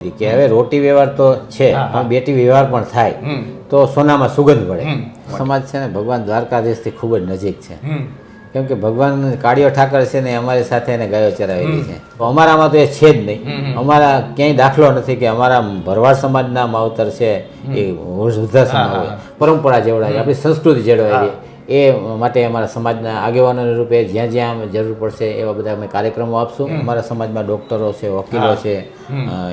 કે હવે રોટી વ્યવહાર તો છે. પણ બેટી વ્યવહાર પણ થાય. તો સોનામાં સુગંધ પડે. સમાજ છે ને ભગવાન દ્વારકાધીશથી ખૂબ જ નજીક છે. કેમ કે ભગવાન કાળિયો ઠાકર છે ને અમારી સાથે એને ગાયો ચરાવેલી છે. તો અમારામાં તો એ છે જ નહીં. અમારા ક્યાંય દાખલો નથી કે અમારા ભરવાડ સમાજના માવતર છે એ વૃદ્ધાશ્રમ હોય. પરંપરા જેવડાવી આપણી સંસ્કૃતિ જેવડાવી. એ માટે અમારા સમાજના આગેવાનો રૂપે જ્યાં જ્યાં જરૂર પડશે એવા બધા અમે કાર્યક્રમો આપશું. અમારા સમાજમાં ડોક્ટરો છે વકીલો છે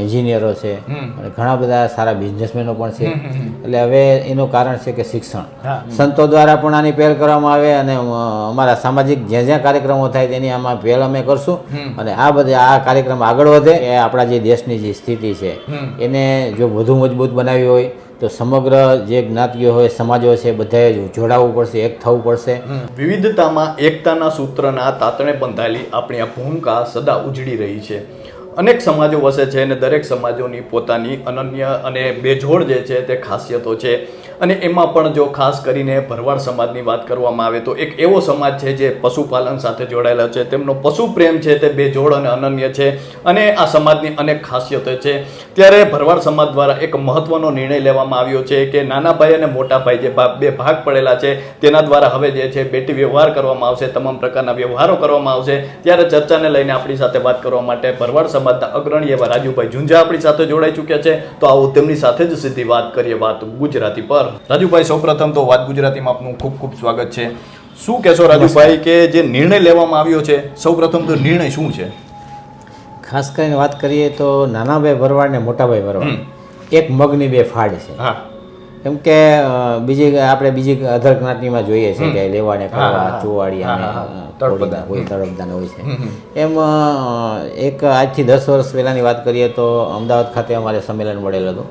એન્જિનિયરો છે અને ઘણા બધા સારા બિઝનેસમેનો પણ છે. એટલે હવે એનું કારણ છે કે શિક્ષણ. સંતો દ્વારા પણ આની પહેલ કરવામાં આવે અને અમારા સામાજિક જ્યાં જ્યાં કાર્યક્રમો થાય તેની આમાં પહેલ અમે કરશું. અને આ બધા આ કાર્યક્રમ આગળ વધે એ આપણા જે દેશની જે સ્થિતિ છે એને જો વધુ મજબૂત બનાવી હોય તો સમગ્ર જે જ્ઞાતિઓ હોય, સમાજો છે, બધાએ જોડાવવું પડશે, એક થવું પડશે. વિવિધતામાં એકતાના સૂત્રના તાતણે બંધાયેલી આપણી આ ભૂમિકા સદા ઉજળી રહી છે. અનેક સમાજો વસે છે અને દરેક સમાજોની પોતાની અનન્ય અને બેજોડ જે છે તે ખાસિયતો છે. અને એમાં પણ જો ખાસ કરીને ભરવાડ સમાજની વાત કરવામાં આવે તો એક એવો સમાજ છે જે પશુપાલન સાથે જોડાયેલો છે. તેમનો પશુ પ્રેમ છે તે બેજોડ અને અનન્ય છે અને આ સમાજની અનેક ખાસિયતો છે. ત્યારે ભરવાડ સમાજ દ્વારા એક મહત્વનો નિર્ણય લેવામાં આવ્યો છે કે નાના ભાઈ અને મોટા ભાઈ જે બે ભાગ પડેલા છે તેના દ્વારા હવે જે છે બેટી વ્યવહાર કરવામાં આવશે, તમામ પ્રકારના વ્યવહારો કરવામાં આવશે. ત્યારે ચર્ચાને લઈને આપણી સાથે વાત કરવા માટે ભરવાડ સમાજના અગ્રણી એવા રાજુભાઈ ઝુંઝા આપણી સાથે જોડાઈ ચૂક્યા છે. તો આવો તેમની સાથે જ સીધી વાત કરીએ વાત ગુજરાતી પર. રાજુભાઈ સૌપ્રથમ તો વાત ગુજરાતીમાં આપનું ખૂબ ખૂબ સ્વાગત છે. શું કહેશો રાજુભાઈ કે જે નિર્ણય લેવામાં આવ્યો છે સૌપ્રથમ તો નિર્ણય શું છે? ખાસ કરીને વાત કરીએ તો નાનાભાઈ ભરવાડ ને મોટાભાઈ ભરવાડ. એક મગની બે ફાડ છે. કેમ કે બીજી આપણે બીજી અધર જ્ઞાતિમાં જોઈએ છે કે લેવાને કરવા હા. ચોવાડી અને હા, હા, હા. કોળીના કોઈ તળપદાન હોય છે. એમ એક આજથી દસ વર્ષ પહેલાંની વાત કરીએ તો અમદાવાદ ખાતે અમારે સંમેલન મળેલું હતું.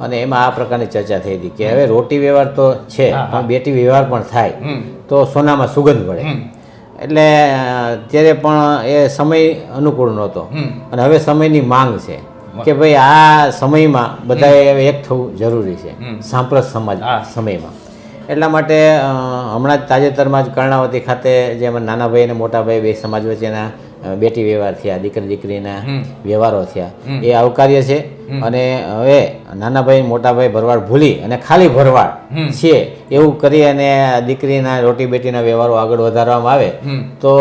અને એમાં આ પ્રકારની ચર્ચા થઈ હતી કે હવે રોટી વ્યવહાર તો છે. પણ બેટી વ્યવહાર પણ થાય. તો સોનામાં સુગંધ પડે. એટલે ત્યારે પણ એ સમય અનુકૂળ નહોતો. અને હવે સમયની માંગ છે કે ભાઈ આ સમયમાં બધાએ એક થવું જરૂરી છે. સાંપ્રત સમાજ સમયમાં. એટલા માટે હમણાં જ તાજેતરમાં જ કર્ણાવતી ખાતે જે અમારા નાના ભાઈ અને મોટા ભાઈ બે સમાજ વચ્ચેના બેટી વ્યવહાર થયા દીકરી દીકરીના વ્યવહારો થયા. એ આવકાર્ય છે. અને હવે નાના ભાઈ મોટા ભાઈ ભરવાડ ભૂલી અને ખાલી ભરવાડ છે એવું કરી અને દીકરીના રોટી બેટીના વ્યવહારો આગળ વધારવામાં આવે તો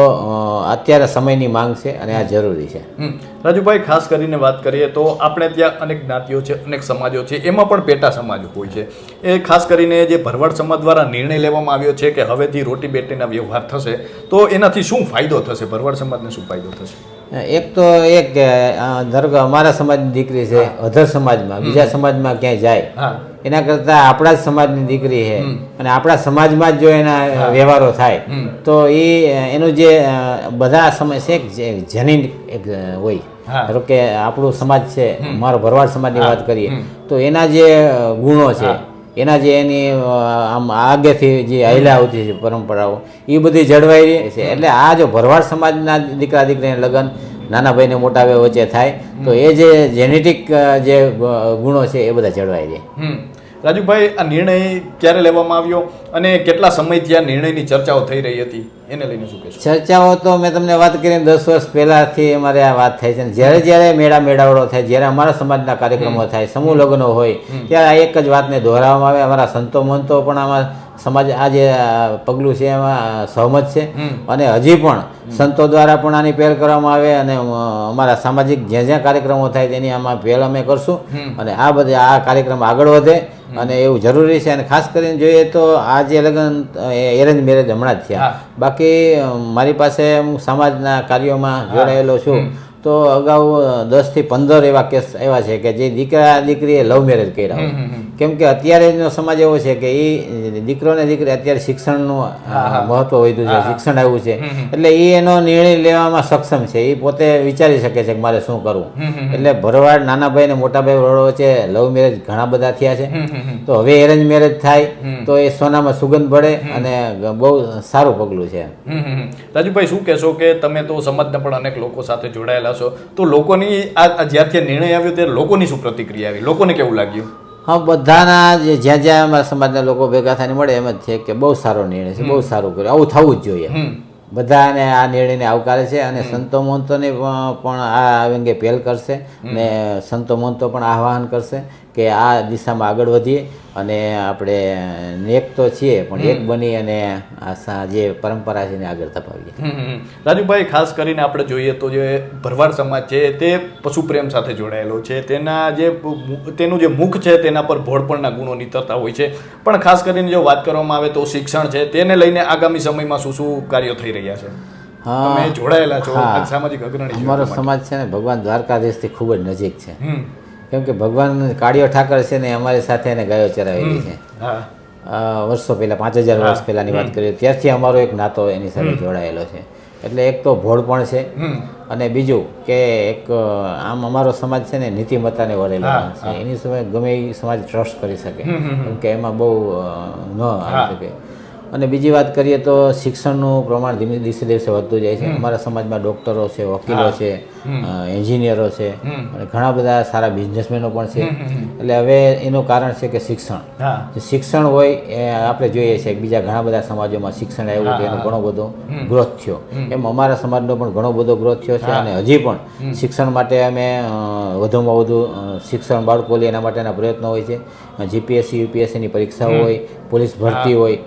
અત્યારે સમયની માંગ છે અને આ જરૂરી છે. રાજુભાઈ ખાસ કરીને વાત કરીએ તો આપણે ત્યાં અનેક જ્ઞાતિઓ છે અનેક સમાજો છે એમાં પણ પેટા સમાજ હોય છે. એ ખાસ કરીને જે ભરવાડ સમાજ દ્વારા નિર્ણય લેવામાં આવ્યો છે કે હવેથી રોટી બેટીના વ્યવહાર થશે તો એનાથી શું ફાયદો થશે? ભરવાડ સમાજને શું ફાયદો થશે? એક તો એક કે ધારો કે અમારા સમાજની દીકરી છે અધર સમાજમાં બીજા સમાજમાં ક્યાંય જાય. એના કરતાં આપણા જ સમાજની દીકરી છે. અને આપણા સમાજમાં જ જો એના વ્યવહારો થાય તો એ એનું જે બધા સમય છે એક જનીન એક હોય. ધારો કે આપણું સમાજ છે મારો ભરવાડ સમાજની વાત કરીએ તો એના જે ગુણો છે. એના જે એની આમ આગેથી જે હાલ્યા આવતી છે પરંપરાઓ એ બધી જળવાઈ રહી છે. એટલે આ જો ભરવાડ સમાજના દીકરા દીકરીને લગ્ન નાના ભાઈને મોટા ભાઈ વચ્ચે થાય, તો એ જે જેનેટિક જે ગુણો છે એ બધા જળવાઈ રહે. રાજુભાઈ આ નિર્ણય ક્યારે લેવામાં આવ્યો અને કેટલા સમયથી આ નિર્ણયની ચર્ચાઓ થઈ રહી હતી? એને લઈને શું કહેશો? ચર્ચાઓ તો મેં તમને વાત કરીને દસ વર્ષ પહેલાથી અમારે આ વાત થાય છે જ્યારે જ્યારે મેળા મેળાવડો થાય જ્યારે અમારા સમાજના કાર્યક્રમો થાય સમૂહ લગ્નો હોય ત્યારે આ એક જ વાતને દોહરાવવામાં આવે. અમારા સંતો મંતો પણ આમાં સમાજ આ જે પગલું છે એમાં સહમત છે. અને હજી પણ સંતો દ્વારા પણ આની પહેલ કરવામાં આવે અને અમારા સામાજિક જ્યાં જ્યાં કાર્યક્રમો થાય તેની આમાં પહેલ અમે કરશું. અને આ બધા આ કાર્યક્રમ આગળ વધે. અને એવું જરૂરી છે અને ખાસ કરીને જોઈએ તો આ જે લગ્ન એરેન્જ મેરેજ હમણાં જ થયા. બાકી મારી પાસે હું સમાજના કાર્યોમાં જોડાયેલો છું. તો અગાઉ દસથી પંદર એવા કેસ એવા છે કે જે દીકરા દીકરીએ લવ મેરેજ કર્યા હોય. કેમ કે અત્યારેનો સમાજ એવો છે કે એ દીકરો ને દીકરી અત્યારે શિક્ષણનું મહત્વ વધ્યું છે શિક્ષણ આવ્યું છે. એટલે એ એનો નિર્ણય લેવામાં સક્ષમ છે. એ પોતે વિચારી શકે છે કે મારે શું કરવું. એટલે ભરવાડ નાના ભાઈ ને મોટા ભાઈ વડો વચ્ચે લવ મેરેજ ઘણા બધા થયા છે. તો હવે એરેન્જ મેરેજ થાય તો એ સોનામાં સુગંધ પડે અને બહુ સારું પગલું છે. રાજુભાઈ શું કહેશો કે તમે તો સમાજના પણ અનેક લોકો સાથે જોડાયેલા છો? તો લોકોની આ જ્યારથી નિર્ણય આવ્યો ત્યારે લોકોની શું પ્રતિક્રિયા આવી? લોકોને કેવું લાગ્યું? હા બધાના જે જ્યાં જ્યાં અમારા સમાજના લોકો ભેગા થઈને મળે એમ જ છે કે બહુ સારો નિર્ણય છે બહુ સારું કર્યું. આવું થવું જ જોઈએ. બધાને આ નિર્ણયને આવકારે છે અને સંતો મહંતોને પણ આ અંગે પહેલ કરશે અને સંતો મહંતો પણ આહ્વાન કરશે કે આ દિશામાં આગળ વધીએ અને આપણે નેક તો છીએ પણ એક બની અને આ જે પરંપરા છે એને આગળ ધપાવીએ. રાજુભાઈ ખાસ કરીને આપણે જોઈએ તો જે ભરવાડ સમાજ છે તે પશુ પ્રેમ સાથે જોડાયેલો છે. તેના જે તેનું જે મુખ છે તેના પર ભોળપણના ગુણો નીતરતા હોય છે. પણ ખાસ કરીને જો વાત કરવામાં આવે તો શિક્ષણ છે તેને લઈને આગામી સમયમાં શું શું કાર્યો થઈ રહ્યા છે? હા. તમે જોડાયેલા છો સામાજિક અગ્રણી અમારો સમાજ છે ને ભગવાન દ્વારકાધીશથી ખૂબ જ નજીક છે. કેમ કે ભગવાન કાળિયો ઠાકર છે ને અમારી સાથે એને ગાયો ચરાવેલી છે. વર્ષો પહેલા પાંચ હજાર વર્ષ પહેલાની વાત કરીએ ત્યારથી અમારો એક નાતો એની સાથે જોડાયેલો છે. એટલે એક તો ભોળપણ છે અને બીજું કે એક આમ અમારો સમાજ છે ને નીતિમત્તાને વરેલો છે. એની સમય ગમે એ સમાજ ટ્રસ્ટ કરી શકે. કેમ કે એમાં બહુ ન આવી શકે. અને બીજી વાત કરીએ તો શિક્ષણનું પ્રમાણ ધીમે દિવસે દિવસે વધતું જાય છે. અમારા સમાજમાં ડોક્ટરો છે વકીલો છે એન્જિનિયરો છે અને ઘણા બધા સારા બિઝનેસમેનો પણ છે. એટલે હવે એનું કારણ છે કે શિક્ષણ. શિક્ષણ હોય એ આપણે જોઈએ છે બીજા ઘણા બધા સમાજોમાં શિક્ષણ આવ્યું તો એનો ઘણો બધો ગ્રોથ થયો. એમ અમારા સમાજનો પણ ઘણો બધો ગ્રોથ થયો છે અને હજી પણ શિક્ષણ માટે અમે વધુમાં વધુ શિક્ષણ બાળકો લે એના માટેના પ્રયત્નો હોય છે. જીપીએસસી યુપીએસસીની પરીક્ષાઓ હોય પોલીસ ભરતી હોય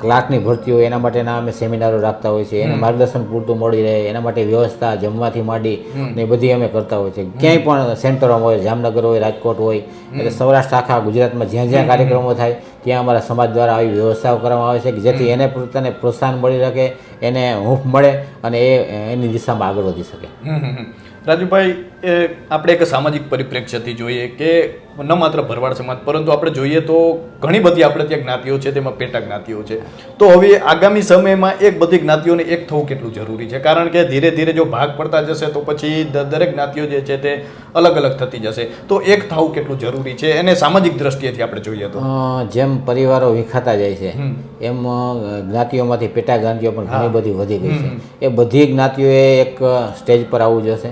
ક્લાર્કની ભરતી હોય એના માટેના અમે સેમિનારો રાખતા હોય છે એને માર્ગદર્શન પૂરતું મળી રહે એના માટે વ્યવસ્થા જમવાથી માંડી ને બધી અમે કરતા હોય છે. ક્યાંય પણ સેન્ટરોમાં હોય જામનગર હોય રાજકોટ હોય એટલે સૌરાષ્ટ્ર આખા ગુજરાતમાં જ્યાં જ્યાં કાર્યક્રમો થાય ત્યાં અમારા સમાજ દ્વારા આવી વ્યવસ્થાઓ કરવામાં આવે છે કે જેથી એને પોતાને પ્રોત્સાહન મળી શકે એને હૂંફ મળે અને એ એની દિશામાં આગળ વધી શકે. રાજુભાઈ એ આપણે એક સામાજિક પરિપ્રેક્ષ્યથી જોઈએ કે ન માત્ર ભરવાડ સમાજ પરંતુ આપણે જોઈએ તો ઘણી બધી આપણે ત્યાં જ્ઞાતિઓ છે તેમાં પેટા જ્ઞાતિઓ છે. તો હવે આગામી સમયમાં એક બધી જ્ઞાતિઓને એક થવું કેટલું જરૂરી છે? કારણ કે ધીરે ધીરે જો ભાગ પડતા જશે તો પછી દરેક જ્ઞાતિઓ જે છે તે અલગ અલગ થતી જશે. તો એક થવું કેટલું જરૂરી છે? એને સામાજિક દ્રષ્ટિએથી આપણે જોઈએ તો. જેમ પરિવારો વિખાતા જાય છે એમ જ્ઞાતિઓમાંથી પેટા જ્ઞાતિઓ પણ ઘણી બધી વધી ગઈ છે. એ બધી જ્ઞાતિઓએ એક સ્ટેજ પર આવવું જોશે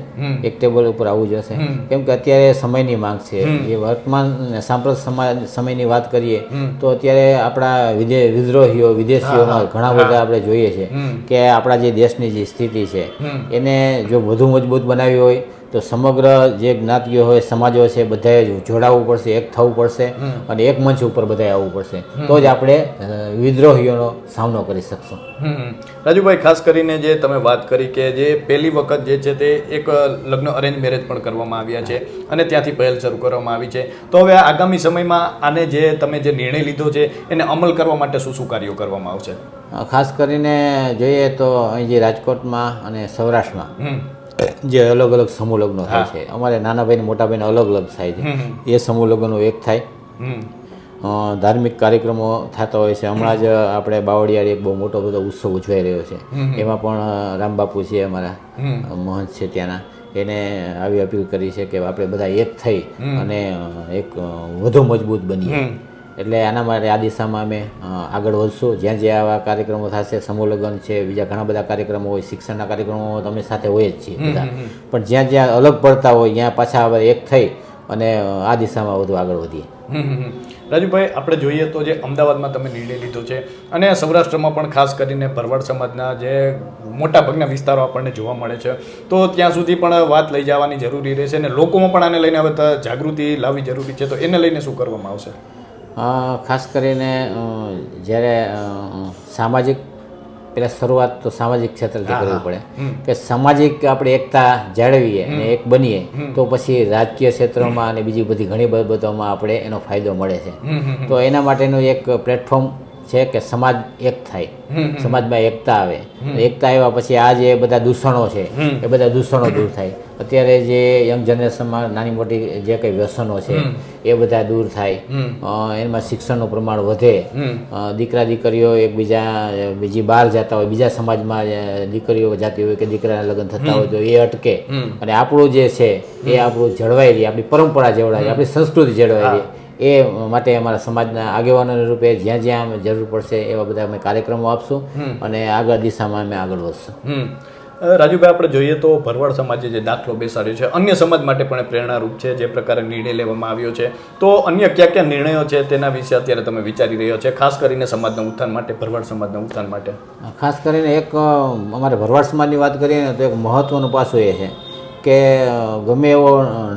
એક ટેબલ ઉપર આવવું જશે કેમ કે અત્યારે સમયની માંગ છે. એ વર્તમાન સાંપ્રત સમાજ સમયની વાત કરીએ તો અત્યારે આપણા વિદે વિદ્રોહીઓ વિદેશીઓમાં ઘણા બધા આપણે જોઈએ છે કે આપણા જે દેશની જે સ્થિતિ છે એને જો વધુ મજબૂત બનાવી હોય તો સમગ્ર જે જ્ઞાતિઓ હોય સમાજો છે બધાએ જોડાવવું પડશે એક થવું પડશે અને એક મંચ ઉપર બધાએ આવવું પડશે. તો જ આપણે વિદ્રોહીઓનો સામનો કરી શકશું. રાજુભાઈ ખાસ કરીને જે તમે વાત કરી કે જે પહેલી વખત જે છે તે એક લગ્ન અરેન્જ મેરેજ પણ કરવામાં આવ્યા છે અને ત્યાંથી પહેલ શરૂ કરવામાં આવી છે. તો હવે આગામી સમયમાં આને જે તમે જે નિર્ણય લીધો છે એને અમલ કરવા માટે શું શું કાર્યો કરવામાં આવશે? ખાસ કરીને જોઈએ તો અહીં જે રાજકોટમાં અને સૌરાષ્ટ્રમાં જે અલગ અલગ સમૂહ લગ્નો થાય છે. અમારે નાના ભાઈ મોટા ભાઈને અલગ અલગ થાય છે. એ સમૂહ લગ્નો એક થાય. ધાર્મિક કાર્યક્રમો થતા હોય છે. હમણાં જ આપણે બાવળિયાળી એક બહુ મોટો બધો ઉત્સવ ઉજવાઈ રહ્યો છે. એમાં પણ રામબાપુ છે અમારા મહંત છે ત્યાંના. એને આવી અપીલ કરી છે કે આપણે બધા એક થઈ અને એક વધુ મજબૂત બનીએ. એટલે આના માટે આ દિશામાં અમે આગળ વધશું. જ્યાં જ્યાં આવા કાર્યક્રમો થશે સમૂહ લગ્ન છે બીજા ઘણા બધા કાર્યક્રમો હોય શિક્ષણના કાર્યક્રમો તમે સાથે હોય જ છીએ બધા. પણ જ્યાં જ્યાં અલગ પડતા હોય ત્યાં પાછા હવે એક થઈ અને આ દિશામાં વધુ આગળ વધીએ. રાજુભાઈ આપણે જોઈએ તો જે અમદાવાદમાં તમે નિર્ણય લીધો છે અને સૌરાષ્ટ્રમાં પણ ખાસ કરીને ભરવાડ સમાજના જે મોટા ભાગના વિસ્તારો આપણને જોવા મળે છે તો ત્યાં સુધી પણ વાત લઈ જવાની જરૂરી રહેશે અને લોકોમાં પણ આને લઈને હવે જાગૃતિ લાવવી જરૂરી છે તો એને લઈને શું કરવામાં આવશે? ખાસ કરીને જ્યારે સામાજિક પેલા શરૂઆત તો સામાજિક ક્ષેત્રથી કરવી પડે. કે સામાજિક આપણે એકતા જાળવીએ અને એક બનીએ તો પછી રાજકીય ક્ષેત્રોમાં અને બીજી બધી ઘણી બાબતોમાં આપણે એનો ફાયદો મળે છે. તો એના માટેનું એક પ્લેટફોર્મ છે કે સમાજ એક થાય. સમાજમાં એકતા આવે. એકતા આવ્યા પછી આ જે બધા દૂષણો છે એ બધા દૂષણો દૂર થાય. અત્યારે જે યંગ જનરેશનમાં નાની મોટી જે કંઈ વ્યસનો છે એ બધા દૂર થાય. એમાં શિક્ષણનું પ્રમાણ વધે. દીકરા દીકરીઓ એકબીજા બીજી બહાર જતા હોય બીજા સમાજમાં દીકરીઓ જતી હોય કે દીકરાના લગ્ન થતા હોય તો એ અટકે. અને આપણું જે છે એ આપણું જળવાઈ રહે. આપણી પરંપરા જળવાઈ રહે. આપણી સંસ્કૃતિ જળવાઈ રહે. એ માટે અમારા સમાજના આગેવાનોને રૂપે જ્યાં જ્યાં જરૂર પડશે એવા બધા અમે કાર્યક્રમો આપશું અને આગળ દિશામાં અમે આગળ વધશું. રાજુભાઈ આપણે જોઈએ તો ભરવાડ સમાજે જે દાખલો બેસાડ્યો છે અન્ય સમાજ માટે પણ પ્રેરણારૂપ છે જે પ્રકારે નિર્ણય લેવામાં આવ્યો છે. તો અન્ય કયા કયા નિર્ણયો છે તેના વિશે અત્યારે તમે વિચારી રહ્યો છે ખાસ કરીને સમાજના ઉત્થાન માટે ભરવાડ સમાજના ઉત્થાન માટે? ખાસ કરીને એક અમારે ભરવાડ સમાજની વાત કરીએ ને તો એક મહત્વનું પાસું એ છે. કે ગમે એવો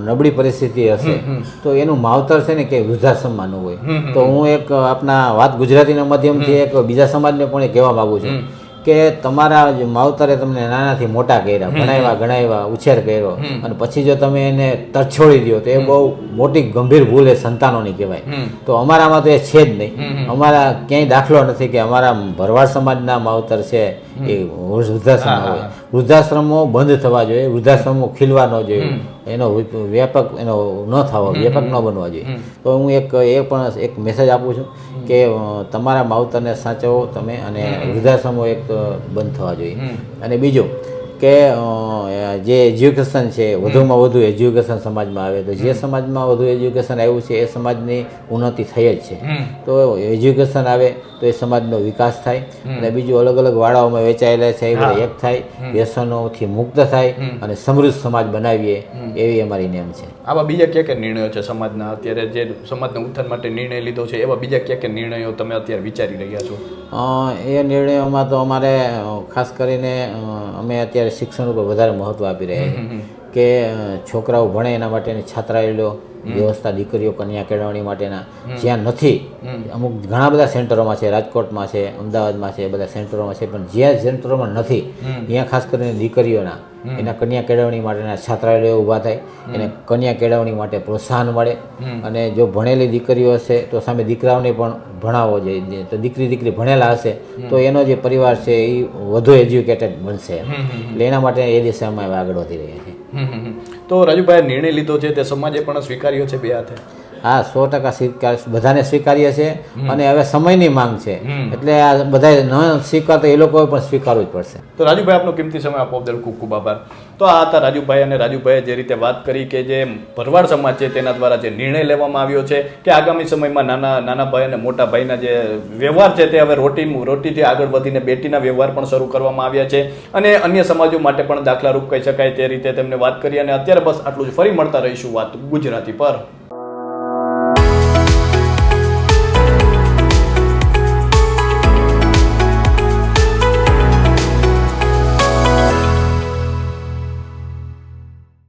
નબળી પરિસ્થિતિ હશે તો એનું માવતર છે ને કે વૃદ્ધાશ્રમમાંનું હોય. તો હું એક આપના વાત ગુજરાતીના માધ્યમથી એક બીજા સમાજને પણ એ કહેવા માગું છું. કે તમારા જે માવતરે તમને નાનાથી મોટા કર્યા ભણાવ્યા ગણાવ્યા ઉછેર કર્યો. અને પછી જો તમે એને તરછોડી દો તો એ બહુ મોટી ગંભીર ભૂલ એ સંતાનોની કહેવાય. તો અમારામાં તો એ છે જ નહીં. અમારા ક્યાંય દાખલો નથી કે અમારા ભરવાડ સમાજના માવતર છે એ વૃદ્ધાશ્રમ હોય. વૃદ્ધાશ્રમો બંધ થવા જોઈએ વૃદ્ધાશ્રમો ખીલવા ન જોઈએ. એનો વ્યાપક એનો ન થવો વ્યાપક ન બનવા જોઈએ. તો હું એક એ પણ એક મેસેજ આપું છું કે તમારા માવતરને સાચવો તમે અને વૃદ્ધાશ્રમો એક બંધ થવા જોઈએ. અને બીજું કે જે એજ્યુકેશન છે વધુમાં વધુ એજ્યુકેશન સમાજમાં આવે તો જે સમાજમાં વધુ એજ્યુકેશન આવ્યું છે એ સમાજની ઉન્નતિ થઈ જ છે. તો એજ્યુકેશન આવે તો એ સમાજનો વિકાસ થાય અને બીજું અલગ અલગ વાળાઓમાં વેચાયેલા છે એ બધા એક થાય વ્યસનોથી મુક્ત થાય અને સમૃદ્ધ સમાજ બનાવીએ એવી અમારી નેમ છે. આવા બીજા ક્યાં ક્યાં નિર્ણયો છે સમાજના? અત્યારે જે સમાજના ઉત્થાન માટે નિર્ણય લીધો છે એવા બીજા ક્યાં ક્યાં નિર્ણયો તમે અત્યારે વિચારી રહ્યા છો? એ નિર્ણયોમાં તો અમારે ખાસ કરીને અમે અત્યારે શિક્ષણ ઉપર વધારે મહત્ત્વ આપી રહ્યા છીએ. કે છોકરાઓ ભણે એના માટેની છાત્રાલયો વ્યવસ્થા દીકરીઓ કન્યા કેળવણી માટેના જ્યાં નથી અમુક ઘણા બધા સેન્ટરોમાં છે રાજકોટમાં છે અમદાવાદમાં છે બધા સેન્ટરોમાં છે પણ જ્યાં સેન્ટરોમાં નથી ત્યાં ખાસ કરીને દીકરીઓના એના કન્યા કેળવણી માટેના છાત્રાલયો ઊભા થાય એને કન્યા કેળવણી માટે પ્રોત્સાહન મળે. અને જો ભણેલી દીકરીઓ હશે તો સામે દીકરાઓને પણ ભણાવવો જોઈએ. તો દીકરી દીકરી ભણેલા હશે તો એનો જે પરિવાર છે એ વધુ એજ્યુકેટેડ બનશે. એટલે એના માટે એ દિશામાં આગળ વધી રહ્યા હમ. તો રાજુભાઈ નિર્ણય લીધો છે તે સમાજે પણ સ્વીકાર્યો છે બે હાથે. હા સો ટકા સ્વીકાર બધાને સ્વીકાર્ય છે અને હવે સમયની માંગ છે. એટલે આ બધા ન સ્વીકારતા એ લોકોએ પણ સ્વીકારવું જ પડશે. તો રાજુભાઈ આપનો કિંમતી સમય આપો બદલ ખૂબ ખૂબ આભાર. તો આ હતા રાજુભાઈ અને રાજુભાઈએ જે રીતે વાત કરી કે જે ભરવાડ સમાજ છે તેના દ્વારા જે નિર્ણય લેવામાં આવ્યો છે કે આગામી સમયમાં નાના નાના ભાઈ અને મોટા ભાઈના જે વ્યવહાર છે તે હવે રોટી રોટીથી આગળ વધીને બેટીના વ્યવહાર પણ શરૂ કરવામાં આવ્યા છે અને અન્ય સમાજો માટે પણ દાખલારૂપ કહી શકાય તે રીતે તેમને વાત કરી અને અત્યારે બસ આટલું જ. ફરી મળતા રહીશું વાત ગુજરાતી પર.